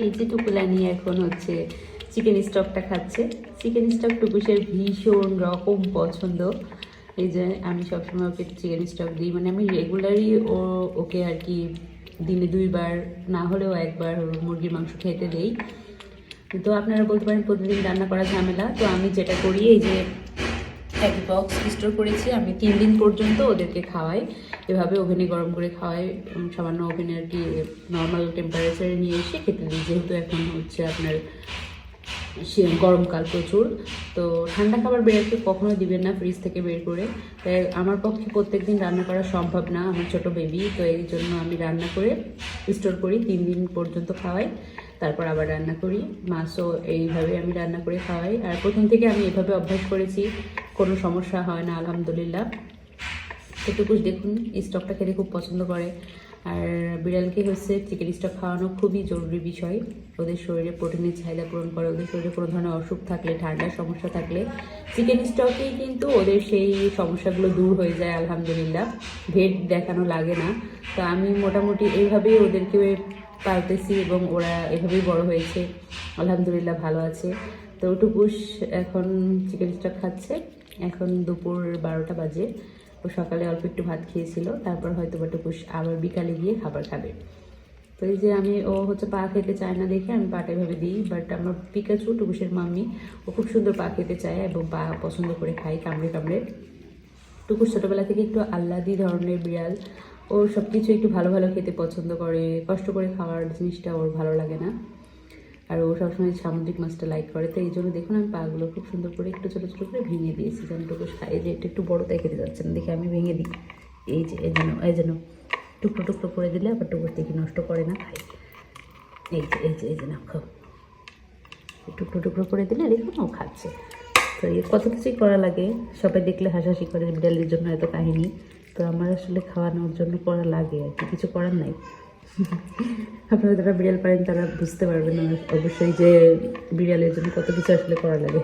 এই যে টুকুলা নিয়ে এখন হচ্ছে চিকেন স্টকটা খাচ্ছে। চিকেন স্টক টুকুসের ভীষণ রকম পছন্দ। এই যে আমি সবসময় ওকে চিকেন স্টক দিই। মানে আমি রেগুলারই ও, ওকে আর কি দিনে দুইবার, না হলেও একবার মুরগির মাংস খেতে দেই। তো আপনারা বলতে পারেন প্রতিদিন রান্না করা ঝামেলা। তো আমি যেটা করি, এই যে এক বক্স স্টোর করেছি। আমি তিন দিন পর্যন্ত ওদেরকে খাওয়াই। এভাবে ওভেনে গরম করে খাওয়াই। সামান্য ওভেনে আর কি নর্মাল টেম্পারেচারে নিয়ে এসে খেতে দিই। যেহেতু এখন হচ্ছে আপনার সে গরমকাল প্রচুর, তো ঠান্ডা খাবার বেরোতে কখনো দিবেন না ফ্রিজ থেকে বের করে। তাই আমার পক্ষে প্রত্যেকদিন রান্না করা সম্ভব না, আমার ছোট বেবি তো এই জন্য আমি রান্না করে স্টোর করি। তিন দিন পর্যন্ত খাওয়াই, তারপর আবার রান্না করি। মাছও এইভাবে আমি রান্না করে খাওয়াই। আর প্রথম থেকে আমি এভাবে অভ্যাস করেছি কোনো সমস্যা হয় না, আলহামদুলিল্লাহ। এটুকু দেখুন স্টকটা খেতে খুব পছন্দ করে। আর বিড়ালকে হচ্ছে চিকেন স্টক খাওয়ানো খুবই জরুরি বিষয়। ওদের শরীরে প্রোটিনের চাহিদা পূরণ করে, ওদের শরীরে কোনো ধরনের অসুখ থাকলে, ঠান্ডার সমস্যা থাকলে চিকেন স্টকেই কিন্তু ওদের সেই সমস্যাগুলো দূর হয়ে যায়, আলহামদুলিল্লাহ। ভেট দেখানো লাগে না। তো আমি মোটামুটি এইভাবেই ওদেরকে পালতেছি এবং ওরা এভাবেই বড় হয়েছে। আলহামদুলিল্লাহ ভালো আছে। তো টুকুস এখন চিকেন স্টক খাচ্ছে। এখন দুপুর বারোটা বাজে। ও সকালে অল্প একটু ভাত খেয়েছিল, তারপর হয়তো বা টুকুস আবার বিকালে গিয়ে খাবার খাবে। তো এই যে আমি, ও হচ্ছে পা খেতে চায় না দেখে আমি পাটা ভেবে দিই বাট আমার পিকাচু টুকুসের মাম্মি, ও খুব সুন্দর পা খেতে চায় এবং পা পছন্দ করে খাই কামড়ে কামড়ে। টুকুর ছোটোবেলা থেকে একটু আহ্লাদি ধরনের বিড়াল। ও সব কিছু একটু ভালো ভালো খেতে পছন্দ করে, কষ্ট করে খাওয়ার জিনিসটা ওর ভালো লাগে না। আর ও সবসময় সামুদ্রিক মাছটা লাইক করে। তো এই জন্য দেখুন, আমি পাগুলো খুব সুন্দর করে একটু ছোটো ছোটো করে ভেঙে দিয়েছি যেন টুকু খাই যে এটা একটু বড় তাই খেতে যাচ্ছে না, দেখে আমি ভেঙে দিই। এই যে, এই জন্য এই জন্য টুকরো টুকরো করে দিলে আবার টুকুর দেখি নষ্ট করে না খাই এই যে এই যে এই যে না টুকরো টুকরো করে দিলে দেখুন ও খাচ্ছে। তো এই কত কিছুই করা লাগে। সবাই দেখলে হাসাহাসি করে, বিড়ালের জন্য এত কাহিনী। তো আমার আসলে খাওয়ানোর জন্য করা লাগে আর কি, কিছু করার নাই। আপনারা যারা বিড়াল পারেন তারা বুঝতে পারবেন অবশ্যই যে বিড়ালের জন্য কত কিছু আসলে করা লাগে।